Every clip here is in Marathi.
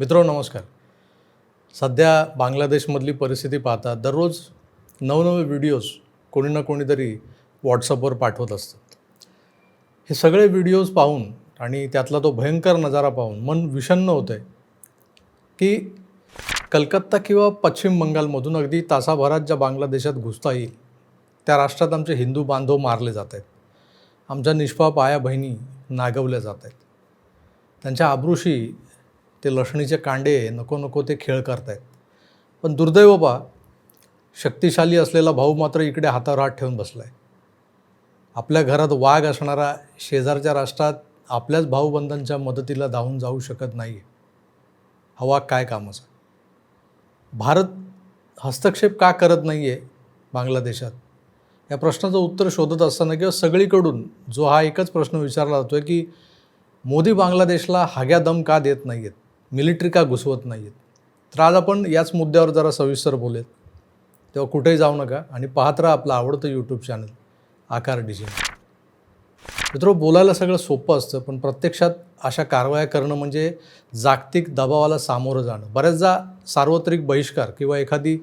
मित्रो नमस्कार. सध्या बांगलादेशमधली परिस्थिती पाहता दररोज नवनवे व्हिडिओज कोणी ना कोणीतरी व्हॉट्सअपवर पाठवत असतात. हे सगळे व्हिडिओज पाहून आणि त्यातला तो भयंकर नजारा पाहून मन विषन्न होतं आहे की कलकत्ता किंवा पश्चिम बंगालमधून अगदी तासाभरात ज्या बांगलादेशात घुसता येईल त्या राष्ट्रात आमचे हिंदू बांधव मारले जात आहेत. आमच्या निष्पाप आया बहिणी नागवल्या जात आहेत. त्यांच्या आबरूशी ते लसणीचे कांडे नको नको ते खेळ करतायत. पण दुर्दैव बा शक्तिशाली असलेला भाऊ मात्र इकडे हातावर हात ठेवून बसला आहे आपल्या घरात वाघ असणारा शेजारच्या राष्ट्रात आपल्याच भाऊबंधांच्या मदतीला धावून जाऊ शकत नाही आहे हा वाघ काय कामाचा? भारत हस्तक्षेप का करत नाही आहे बांगलादेशात? या प्रश्नाचं उत्तर शोधत असताना किंवा सगळीकडून जो हा एकच प्रश्न विचारला जातो आहे की मोदी बांगलादेशला हाग्या दम का देत नाही आहेत मिलिटरी का घुसवत नाही आहेत तर आज आपण याच मुद्द्यावर जरा सविस्तर बोलेत तेव्हा कुठेही जाऊ नका आणि पाहत राहा आपलं आवडतं यूट्यूब चॅनल आकार डिझाईन मित्र बोलायला सगळं सोपं असतं पण प्रत्यक्षात अशा कारवाया करणं म्हणजे जागतिक दबावाला सामोरं जाणं. बऱ्याचदा सार्वत्रिक बहिष्कार किंवा एखादी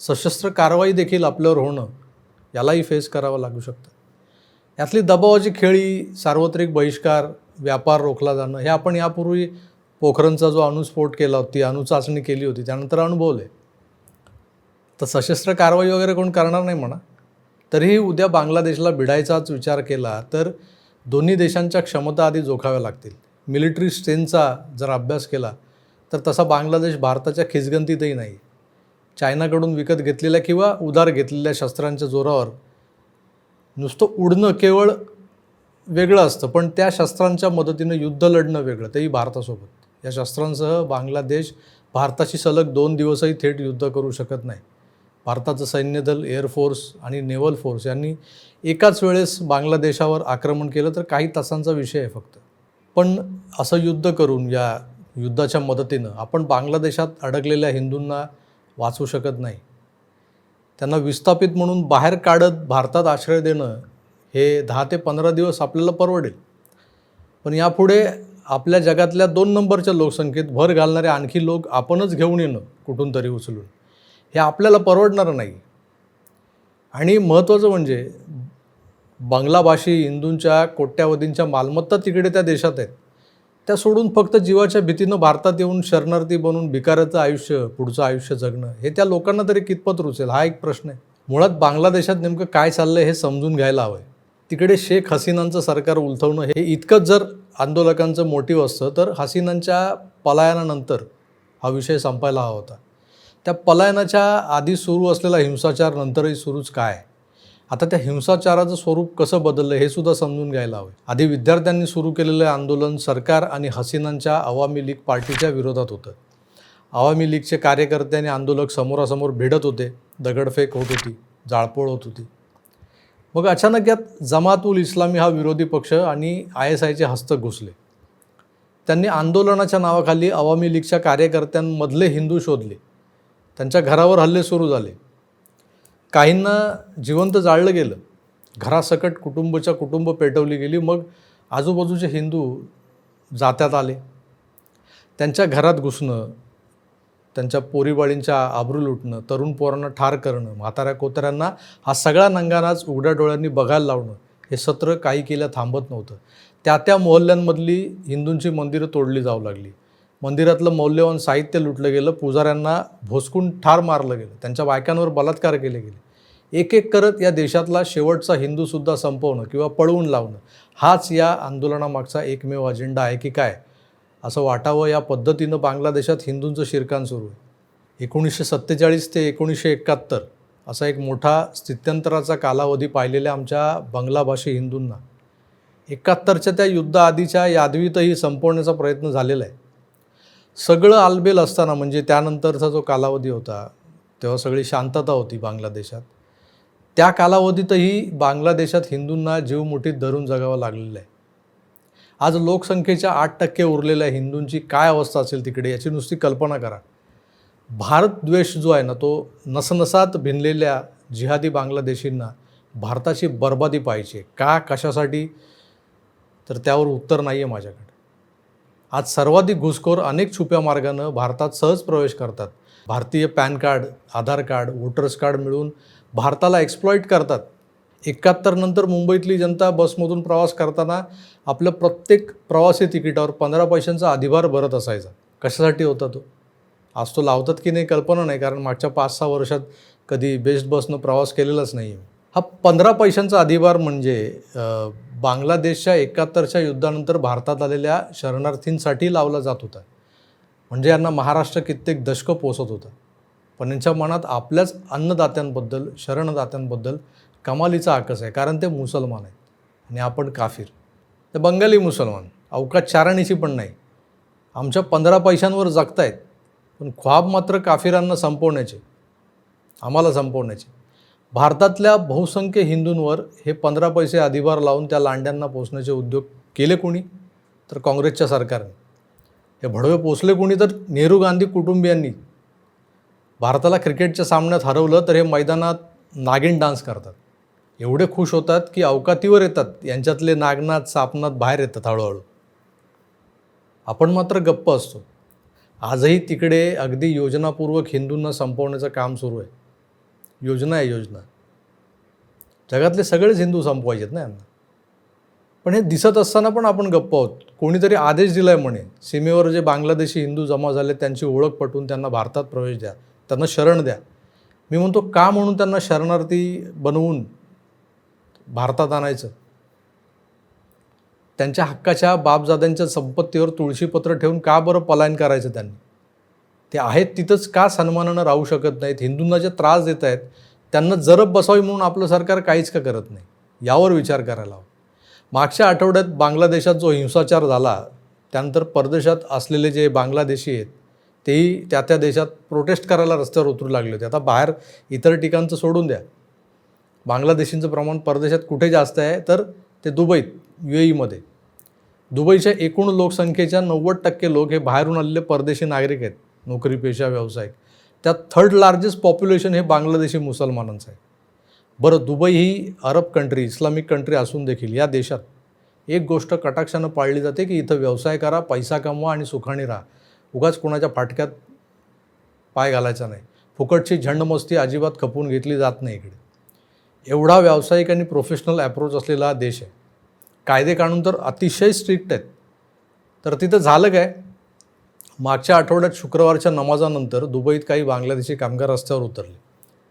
सशस्त्र कारवाई देखील आपल्यावर होणं यालाही फेस करावं लागू शकतं. यातली दबावाची खेळी सार्वत्रिक बहिष्कार व्यापार रोखला जाणं हे आपण यापूर्वी पोखरणचा जो अणुस्फोट केला होती अणुचाचणी केली होती त्यानंतर अनुभवले तर सशस्त्र कारवाई वगैरे कोण करणार नाही म्हणा. तरीही उद्या बांगलादेशला भिडायचाच विचार केला तर दोन्ही देशांच्या क्षमता आधी जोखाव्या लागतील. मिलिटरी स्ट्रेंथचा जर अभ्यास केला तर तसा बांगलादेश भारताच्या खिचगंतीतही नाही. चायनाकडून विकत घेतलेल्या किंवा उधार घेतलेल्या शस्त्रांच्या जोरावर नुसतं उडणं केवळ वेगळं असतं पण त्या शस्त्रांच्या मदतीनं युद्ध लढणं वेगळं तेही भारतासोबत. या शस्त्रांसह बांगलादेश भारताशी सलग दोन दिवसही थेट युद्ध करू शकत नाही. भारताचं सैन्यदल एअरफोर्स आणि नेव्हल फोर्स यांनी एकाच वेळेस बांगलादेशावर आक्रमण केलं तर काही तासांचा विषय आहे फक्त. पण असं युद्ध करून या युद्धाच्या मदतीनं आपण बांगलादेशात अडकलेल्या हिंदूंना वाचवू शकत नाही. त्यांना विस्थापित म्हणून बाहेर काढत भारतात आश्रय देणं हे दहा ते पंधरा दिवस आपल्याला परवडेल. पण यापुढे आपल्या जगातल्या दोन नंबरच्या लोकसंख्येत भर घालणारे आणखी लोक आपणच घेऊन येणं कुठून तरी उचलून. हे आपल्याला परवडणारं नाही. आणि महत्त्वाचं म्हणजे बांगलाभाषी हिंदूंच्या कोट्यावधींच्या मालमत्ता तिकडे त्या देशात आहेत. त्या सोडून फक्त जीवाच्या भीतीनं भारतात येऊन शरणार्थी बनून भिकाराचं आयुष्य पुढचं आयुष्य जगणं हे त्या लोकांना तरी कितपत रुचेल? हा एक प्रश्न आहे. मुळात बांगलादेशात नेमकं काय चाललंय हे समजून घ्यायला हवं आहे तिकडे शेख हसीनांचं सरकार उलथवणं हे इतकंच जर आंदोलकांचं मोटिव्ह असतं तर हसीनांच्या पलायनानंतर हा विषय संपायला हवा होता. त्या पलायनाच्या आधी सुरू असलेला हिंसाचार नंतरही सुरूच काय? आता त्या हिंसाचाराचं स्वरूप कसं बदललं हे सुद्धा समजून घ्यायला हवं. आधी विद्यार्थ्यांनी सुरू केलेलं आंदोलन सरकार आणि हसीनांच्या अवामी लीग पार्टीच्या विरोधात होतं. आवामी लीगचे कार्यकर्ते आणि आंदोलक समोरासमोर भिडत होते दगडफेक होत होती जाळपोळ होत होती. मग अचानक यात जमात उल इस्लामी हा विरोधी पक्ष आणि आय एस आयचे हस्तक घुसले. त्यांनी आंदोलनाच्या नावाखाली अवामी लीगच्या कार्यकर्त्यांमधले हिंदू शोधले. त्यांच्या घरावर हल्ले सुरू झाले. काहींना जिवंत जाळलं गेलं. घरासकट कुटुंबच्या कुटुंब पेटवली गेली. मग आजूबाजूचे हिंदू जात्यात आले. त्यांच्या घरात घुसणं त्यांच्या पोरीबाळींच्या आबरू लुटणं तरुण पोरांना ठार करणं म्हाताऱ्या कोतऱ्यांना हा सगळा नंगानाच उघड्या डोळ्यांनी बघायला लावणं हे सत्र काही केल्या थांबत नव्हतं. त्या त्या मोहल्ल्यांमधली हिंदूंची मंदिरं तोडली जाऊ लागली. मंदिरातलं मौल्यवान साहित्य लुटलं गेलं पुजाऱ्यांना भोसकून ठार मारलं गेलं त्यांच्या बायकांवर बलात्कार केले गेले. एक एक करत या देशातला शेवटचा हिंदूसुद्धा संपवणं किंवा पळवून लावणं हाच या आंदोलनामागचा एकमेव अजेंडा आहे की काय? असं वाटावं या पद्धतीनं बांगलादेशात हिंदूंचं शिरकाण सुरू आहे. एकोणीसशे सत्तेचाळीस ते एकोणीसशे एकाहत्तर असा एक मोठा स्थित्यंतराचा कालावधी पाहिलेल्या आमच्या बंगलाभाषी हिंदूंना. एकाहत्तरच्या त्या युद्धाआधीच्या यादवीतही संपवण्याचा प्रयत्न झालेला आहे. सगळं आलबेल असताना म्हणजे त्यानंतरचा जो कालावधी होता तेव्हा सगळी शांतता होती बांगलादेशात. त्या कालावधीतही बांगलादेशात हिंदूंना जीव मुठीत धरून जगावं लागलेलं आहे. आज लोकसंख्येच्या आठ टक्के उरलेल्या हिंदूंची काय अवस्था असेल तिकडे याची नुसती कल्पना करा. भारत द्वेष जो आहे ना तो नसनसात भिनलेल्या जिहादी बांगलादेशींना भारताची बर्बादी पाहिजे. का कशासाठी? तर त्यावर उत्तर नाही आहे माझ्याकडे. आज सर्वाधिक घुसखोर अनेक छुप्या मार्गानं भारतात सहज प्रवेश करतात. भारतीय PAN card Aadhaar card voters card मिळून भारताला एक्सप्लॉईट करतात. एकाहत्तर नंतर मुंबईतली जनता बसमधून प्रवास करताना आपलं प्रत्येक प्रवासी तिकिटावर पंधरा पैशांचा अधिभार भरत असायचा. कशासाठी होता तो? आज तो लावतात की नाही कल्पना नाही कारण मागच्या पाच सहा वर्षात कधी बेस्ट बसनं प्रवास केलेलाच नाही हा पंधरा पैशांचा अधिभार म्हणजे बांगलादेशच्या एकाहत्तरच्या युद्धानंतर भारतात आलेल्या शरणार्थींसाठी लावला जात होता. म्हणजे यांना महाराष्ट्र कित्येक दशकं पोचत होतं. पण यांच्या मनात आपल्याच अन्नदात्यांबद्दल शरणदात्यांबद्दल कमालीचा आकस आहे कारण ते मुसलमान आहेत. आणि आपण काफीर. ते बंगाली मुसलमान. अवकाश चारणीची पण नाही. आमच्या पंधरा पैशांवर जगतायत पण ख्वाब मात्र काफिरांना संपवण्याचे. आम्हाला संपवण्याचे. भारतातल्या बहुसंख्य हिंदूंवर हे पंधरा पैसे अधिभार लावून त्या लांड्यांना पोचण्याचे उद्योग केले कोणी? तर काँग्रेसच्या सरकारने. हे भडवे पोचले कोणी तर नेहरू गांधी कुटुंबियांनी भारताला क्रिकेटच्या सामन्यात हरवलं तर हे मैदानात नागिन डान्स करतात. एवढे खुश होतात की अवकातीवर येतात. यांच्यातले नागनाथ सापनाथ बाहेर येतात हळूहळू. आपण मात्र गप्प असतो. आजही तिकडे अगदी योजनापूर्वक हिंदूंना संपवण्याचं काम सुरू आहे. योजना आहे योजना. जगातले सगळेच हिंदू संपवायचेत ना यांना. पण हे दिसत असताना पण आपण गप्प आहोत. कोणीतरी आदेश दिला आहे म्हणे सीमेवर जे बांगलादेशी हिंदू जमा झाले त्यांची ओळख पटवून त्यांना भारतात प्रवेश द्या. त्यांना शरण द्या. मी म्हणतो का म्हणून त्यांना शरणार्थी बनवून भारतात आणायचं. त्यांच्या हक्काच्या बापजाद्यांच्या संपत्तीवर तुळशीपत्र ठेवून का बरं पलायन करायचं त्यांनी? ते आहेत तिथंच का सन्मानानं राहू शकत नाहीत? हिंदूंना जे त्रास देत आहेत त्यांना जरब बसावी म्हणून आपलं सरकार काहीच का करत नाही? यावर विचार करायला हवा. मागच्या आठवड्यात बांगलादेशात जो हिंसाचार झाला त्यानंतर परदेशात असलेले जे बांगलादेशी आहेत तेही त्या त्या देशात प्रोटेस्ट करायला रस्त्यावर उतरू लागले होते. आता बाहेर इतर ठिकाणचं सोडून द्या. बांगलादेशींचं प्रमाण परदेशात कुठे जास्त आहे तर ते दुबईत यू ईमध्ये दुबईच्या एकूण लोकसंख्येच्या नव्वद टक्के लोक हे बाहेरून आलेले परदेशी नागरिक आहेत नोकरी पेशा व्यावसायिक. त्यात थर्ड लार्जेस्ट पॉप्युलेशन हे बांगलादेशी मुसलमानांचं आहे. बरं दुबई ही अरब कंट्री इस्लामिक कंट्री असून देखील या देशात एक गोष्ट कटाक्षानं पाळली जाते की इथं व्यवसाय करा पैसा कमवा आणि सुखाने राहा. उगाच कोणाच्या फाटक्यात पाय घालायचा नाही. फुकटची झंडमस्ती अजिबात खपवून घेतली जात नाही इकडे. एवढा व्यावसायिक आणि प्रोफेशनल ॲप्रोच असलेला हा देश आहे. कायदे कानून तर अतिशय स्ट्रिक्ट आहेत. तर तिथं झालं काय? मागच्या आठवड्यात शुक्रवारच्या नमाजानंतर दुबईत काही बांगलादेशी कामगार रस्त्यावर उतरले.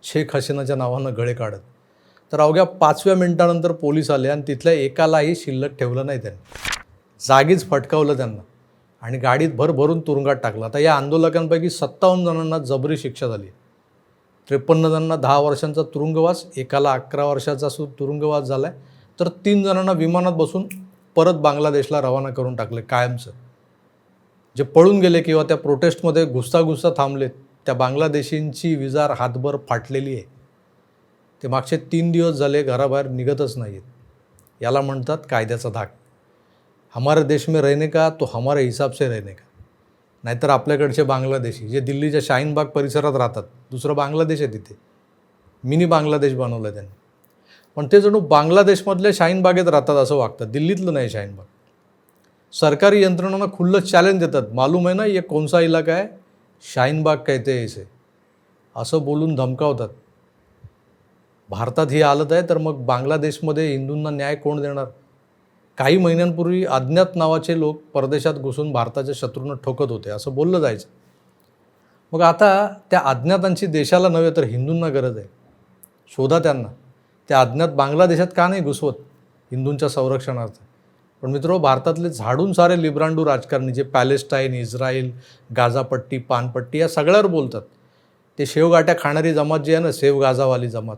शेख हसीनाच्या नावानं गळे काढत. तर अवघ्या पाचव्या मिनिटानंतर पोलीस आले आणि तिथल्या एकालाही शिल्लक ठेवलं नाही त्यांनी. जागीच फटकावलं त्यांना. आणि गाडीत भर भरून तुरुंगात टाकलं. आता या आंदोलकांपैकी सत्तावन्न जणांना जबरी शिक्षा झाली त्रेपन्न जणांना दहा वर्षांचा तुरुंगवास एकाला अकरा वर्षाचा सु तुरुंगवास झाला आहे तर तीन जणांना विमानात बसून परत बांगलादेशला रवाना करून टाकले कायमचं. जे पळून गेले किंवा त्या प्रोटेस्टमध्ये घुसता घुसता थांबलेत त्या बांगलादेशींची विजार हातभर फाटलेली आहे. ते मागचे तीन दिवस झाले घराबाहेर निघतच नाहीत याला म्हणतात कायद्याचा धाक. हमारे देश में रहने का तो हमारे हिसाब से रहने का. नाहीतर आपल्याकडचे बांगलादेशी जे दिल्लीच्या शाहीनबाग परिसरात राहतात दुसरं बांगलादेश आहे तिथे. मिनी बांगलादेश बनवलं त्यांनी. पण ते जणू बांगलादेशमधल्या शाहीनबागेत राहतात असं वागतं दिल्लीतलं नाही शाहीनबाग. सरकारी यंत्रणांना खुल्लं चॅलेंज देतात मालूम आहे ना ये कोणसा इलाका आहे? शाहीनबाग कहते हैं असं बोलून धमकावतात. भारतात ही हालत आहे तर मग बांगलादेशमध्ये हिंदूंना न्याय कोण देणार? काही महिन्यांपूर्वी अज्ञात नावाचे लोक परदेशात घुसून भारताच्या शत्रूंना ठोकत होते असं बोललं जायचं. मग आता त्या अज्ञातांची देशाला नव्हे तर हिंदूंना गरज आहे. शोधा त्यांना. त्या अज्ञात बांगलादेशात का नाही घुसवत? हिंदूंच्या संरक्षणार्थ. पण मित्रो भारतातले झाडून सारे लिब्रांडू राजकारणी जे पॅलेस्टाईन इस्रायल गाझापट्टी पानपट्टी या सगळ्यावर बोलतात. ते शेवगाट्या खाणारी जमात जी आहे ना सेव गाझावाली जमात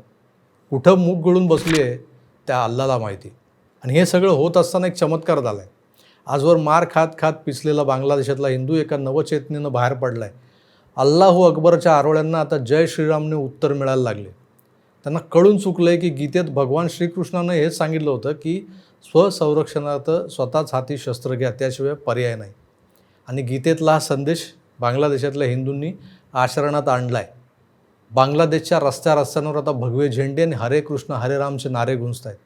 कुठं मूग गळून बसली आहे त्या अल्लाला माहिती. आणि हे सगळं होत असताना एक चमत्कार झाला आहे आजवर मार खात खात पिचलेला बांगलादेशातला हिंदू एका नवचेतनेनं बाहेर पडला आहे अल्लाहू अकबरच्या आरोळ्यांना आता जय श्रीरामने उत्तर मिळायला लागले. त्यांना कळून चुकलं आहे की गीतेत भगवान श्रीकृष्णानं हेच सांगितलं होतं की स्वसंरक्षणार्थ स्वतःच हाती शस्त्र घ्या त्याशिवाय पर्याय नाही. आणि गीतेतला हा संदेश बांगलादेशातल्या हिंदूंनी आचरणात आणला आहे बांगलादेशच्या रस्त्या रस्त्यांवर आता भगवे झेंडे आणि हरे कृष्ण हरे रामचे नारे गुंजत आहेत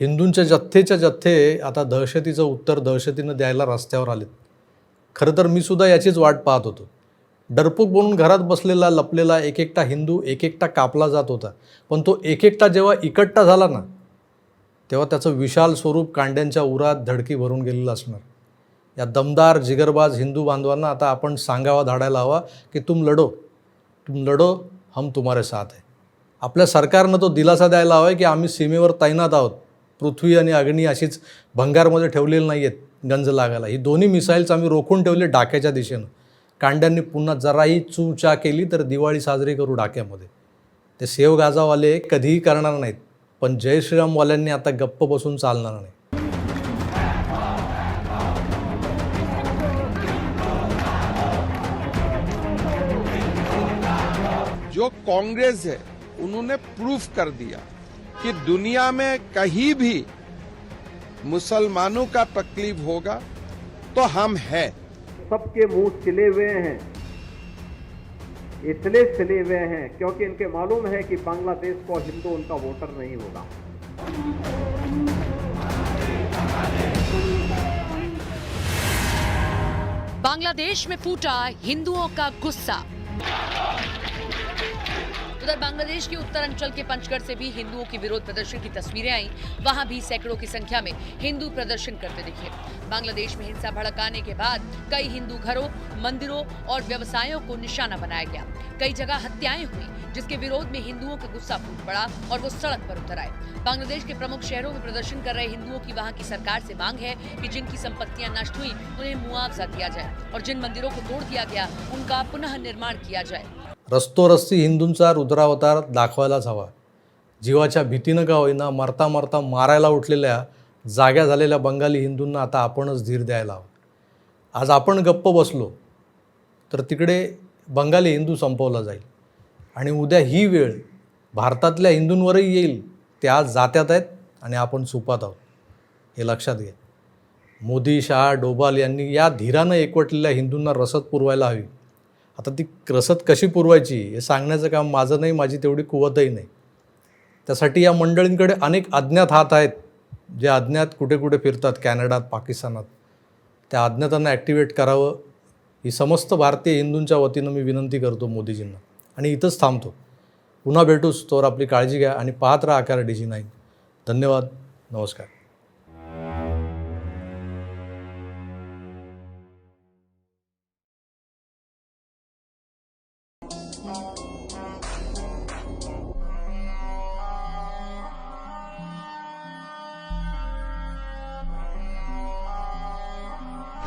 हिंदूंच्या जथ्थेच्या जथ्थे आता दहशतीचं उत्तर दहशतीनं द्यायला रस्त्यावर आलेत. खरं तर मी सुद्धा याचीच वाट पाहत होतो. डरपूक बनून घरात बसलेला लपलेला एक एकटा हिंदू एक एकटा कापला जात होता. पण तो एक एकटा जेव्हा इकट्टा झाला ना तेव्हा त्याचं विशाल स्वरूप कांड्यांच्या उरात धडकी भरून गेलेलं असणार. या दमदार जिगरबाज हिंदू बांधवांना आता आपण सांगावा धाडायला हवा की तुम लढो तुम लढो हम तुम्हारे साथ आहे आपल्या सरकारनं तो दिलासा द्यायला हवा आहे की आम्ही सीमेवर तैनात आहोत. पृथ्वी आणि अग्नी अशीच भंगारमध्ये ठेवलेली नाही आहेत गंज लागायला. ही दोन्ही मिसाईल्स आम्ही रोखून ठेवले डाक्याच्या दिशेनं. कांड्यांनी पुन्हा जराही चूचा केली तर दिवाळी साजरी करू डाक्यामध्ये. ते सेव गाजावाले कधीही करणार नाहीत पण जय श्रीरामवाल्यांनी आता गप्प बसून चालणार नाही. जो कांग्रेस है उन्होंने प्रूफ कर दिया. कि दुनिया में कहीं भी मुसलमानों का तकलीफ़ होगा तो हम है। सबके मुँह सिले हुए हैं इसलिए सिले हुए हैं क्योंकि इनके मालूम है कि बांग्लादेश को हिंदू उनका वोटर नहीं होगा। बांग्लादेश में फूटा हिंदुओं का गुस्सा। उधर बांग्लादेश के उत्तरांचल के पंचगढ़ से भी हिंदुओं की विरोध प्रदर्शन की तस्वीरें आई। वहाँ भी सैकड़ों की संख्या में हिंदू प्रदर्शन करते दिखे। बांग्लादेश में हिंसा भड़काने के बाद कई हिंदू घरों, मंदिरों और व्यवसायों को निशाना बनाया गया। कई जगह हत्याएँ हुई, जिसके विरोध में हिंदुओं का गुस्सा फूट पड़ा और वो सड़क पर उतर आए। बांग्लादेश के प्रमुख शहरों में प्रदर्शन कर रहे हिंदुओं की वहाँ की सरकार से मांग है कि जिनकी संपत्तियाँ नष्ट हुई, उन्हें मुआवजा दिया जाए और जिन मंदिरों को तोड़ दिया गया, उनका पुनः निर्माण किया जाए। रस्तोरस्ती हिंदूंचा रुद्रावतार दाखवायलाच हवा. जीवाच्या भीतीनं का होईना मरता मरता मारायला उठलेल्या जाग्या झालेल्या बंगाली हिंदूंना आता आपणच धीर द्यायला हवा. आज आपण गप्प बसलो तर तिकडे बंगाली हिंदू संपवला जाईल. आणि उद्या ही वेळ भारतातल्या हिंदूंवरही येईल ते आज जात्यात आहेत आणि आपण सुपात आहोत. हे लक्षात घ्या. मोदी शाह डोबाल यांनी या धीरानं एकवटलेल्या हिंदूंना रसद पुरवायला हवी. आता ती रसद कशी पुरवायची हे सांगण्याचं काम माझं नाही माझी तेवढी कुवतही नाही. त्यासाठी या मंडळींकडे अनेक अज्ञात हात आहेत जे अज्ञात कुठे कुठे फिरतात कॅनडात पाकिस्तानात. त्या अज्ञातांना ॲक्टिवेट करावं ही समस्त भारतीय हिंदूंच्या वतीनं मी विनंती करतो मोदीजींना. आणि इथंच थांबतो. पुन्हा भेटूच तोवर आपली काळजी घ्या आणि पाहत राहा आकार डी जी नाईन. धन्यवाद नमस्कार.